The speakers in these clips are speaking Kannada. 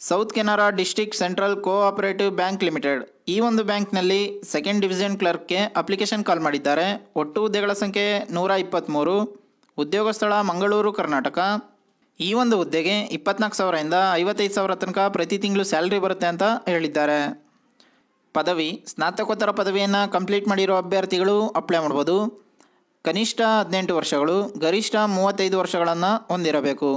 South Canara district central cooperative bank limited ಈ ಒಂದು ಬ್ಯಾಂಕ್ನಲ್ಲಿ ಸೆಕೆಂಡ್ ಡಿವಿಷನ್ ಕ್ಲರ್ಕ್ಗೆ ಅಪ್ಲಿಕೇಶನ್ ಕಾಲ್ ಮಾಡಿದ್ದಾರೆ. ಒಟ್ಟು ಹುದ್ದೆಗಳ ಸಂಖ್ಯೆ ನೂರ ಇಪ್ಪತ್ತ್ಮೂರು ಉದ್ಯೋಗ ಸ್ಥಳ ಮಂಗಳೂರು, ಕರ್ನಾಟಕ. ಈ ಒಂದು ಹುದ್ದೆಗೆ ಇಪ್ಪತ್ನಾಲ್ಕು ಸಾವಿರದಿಂದ ಐವತ್ತೈದು ಸಾವಿರ ತನಕ ಪ್ರತಿ ತಿಂಗಳು ಸ್ಯಾಲ್ರಿ ಬರುತ್ತೆ ಅಂತ ಹೇಳಿದ್ದಾರೆ. ಪದವಿ, ಸ್ನಾತಕೋತ್ತರ ಪದವಿಯನ್ನು ಕಂಪ್ಲೀಟ್ ಮಾಡಿರೋ ಅಭ್ಯರ್ಥಿಗಳು ಅಪ್ಲೈ ಮಾಡ್ಬೋದು. ಕನಿಷ್ಠ ಹದಿನೆಂಟು ವರ್ಷಗಳು, ಗರಿಷ್ಠ ಮೂವತ್ತೈದು ವರ್ಷಗಳನ್ನು ಹೊಂದಿರಬೇಕು.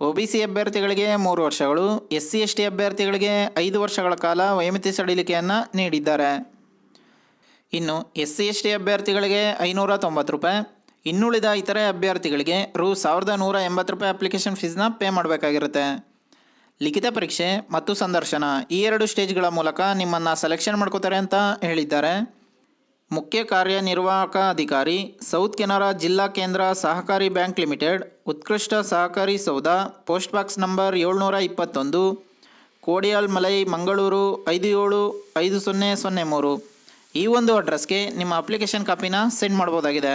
ಒ ಬಿ ಸಿ ಅಭ್ಯರ್ಥಿಗಳಿಗೆ ಮೂರು ವರ್ಷಗಳು, ಎಸ್ ಸಿ ಎಸ್ ಟಿ ಅಭ್ಯರ್ಥಿಗಳಿಗೆ ಐದು ವರ್ಷಗಳ ಕಾಲ ವೈಮಿತಿ ಸಡಿಲಿಕೆಯನ್ನು ನೀಡಿದ್ದಾರೆ. ಇನ್ನು ಎಸ್ ಸಿ ಎಸ್ ಟಿ ಅಭ್ಯರ್ಥಿಗಳಿಗೆ ಐನೂರ ತೊಂಬತ್ತು ರೂಪಾಯಿ, ಇನ್ನುಳಿದ ಇತರೆ ಅಭ್ಯರ್ಥಿಗಳಿಗೆ ರು ಸಾವಿರದ ನೂರ ಎಂಬತ್ತು ರೂಪಾಯಿ ಅಪ್ಲಿಕೇಶನ್ ಫೀಸ್ನ ಪೇ ಮಾಡಬೇಕಾಗಿರುತ್ತೆ. ಲಿಖಿತ ಪರೀಕ್ಷೆ ಮತ್ತು ಸಂದರ್ಶನ ಈ ಎರಡು ಸ್ಟೇಜ್ಗಳ ಮೂಲಕ ನಿಮ್ಮನ್ನು ಸೆಲೆಕ್ಷನ್ ಮಾಡ್ಕೋತಾರೆ ಅಂತ ಹೇಳಿದ್ದಾರೆ. ಮುಖ್ಯ ಕಾರ್ಯನಿರ್ವಾಹಕ ಅಧಿಕಾರಿ ಸೌತ್ ಕೆನರಾ ಜಿಲ್ಲಾ ಕೇಂದ್ರ ಸಹಕಾರಿ ಬ್ಯಾಂಕ್ ಲಿಮಿಟೆಡ್, ಉತ್ಕೃಷ್ಟ ಸಹಕಾರಿ ಸೌಧ, ಪೋಸ್ಟ್ ಬಾಕ್ಸ್ ನಂಬರ್ ಏಳ್ನೂರ ಇಪ್ಪತ್ತೊಂದು ಕೋಡಿಯಾಲ್ ಮಲೈ ಮಂಗಳೂರು, ಐದು ಏಳು, ಐದು ಸೊನ್ನೆ ಸೊನ್ನೆ ಮೂರು. ಈ ಒಂದು ಅಡ್ರೆಸ್ಗೆ ನಿಮ್ಮ ಅಪ್ಲಿಕೇಶನ್ ಕಾಪಿನ ಸೆಂಡ್ ಮಾಡ್ಬೋದಾಗಿದೆ.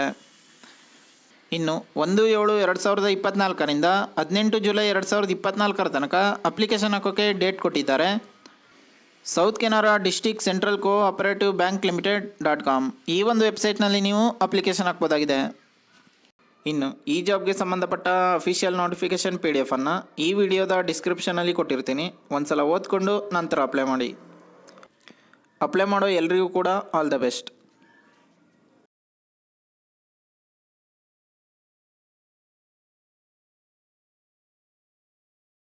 ಇನ್ನು ಒಂದು ಏಳು ಎರಡು ಸಾವಿರದ ಇಪ್ಪತ್ನಾಲ್ಕರಿಂದ ಹದಿನೆಂಟು ಜುಲೈ ಎರಡು ಸಾವಿರದ ಇಪ್ಪತ್ತ್ನಾಲ್ಕರ ತನಕ ಅಪ್ಲಿಕೇಶನ್ ಹಾಕೋಕ್ಕೆ ಡೇಟ್ ಕೊಟ್ಟಿದ್ದಾರೆ. South Canara district central cooperative bank limited dot com. ಈ ಒಂದು ವೆಬ್ಸೈಟ್ನಲ್ಲಿ ನೀವು ಅಪ್ಲಿಕೇಶನ್ ಹಾಕ್ಬೋದಾಗಿದೆ. ಇನ್ನು, ಈ ಜಾಬ್ಗೆ ಸಂಬಂಧಪಟ್ಟ ಅಫಿಷಿಯಲ್ ನೋಟಿಫಿಕೇಷನ್ ಪಿ ಡಿ ಎಫನ್ನು ಈ ವಿಡಿಯೋದ ಡಿಸ್ಕ್ರಿಪ್ಷನಲ್ಲಿ ಕೊಟ್ಟಿರ್ತೀನಿ. ಒಂದು ಸಲ ಓದ್ಕೊಂಡು ನಂತರ ಅಪ್ಲೈ ಮಾಡಿ. ಅಪ್ಲೈ ಮಾಡೋ ಎಲ್ರಿಗೂ ಕೂಡ ಆಲ್ ದ ಬೆಸ್ಟ್.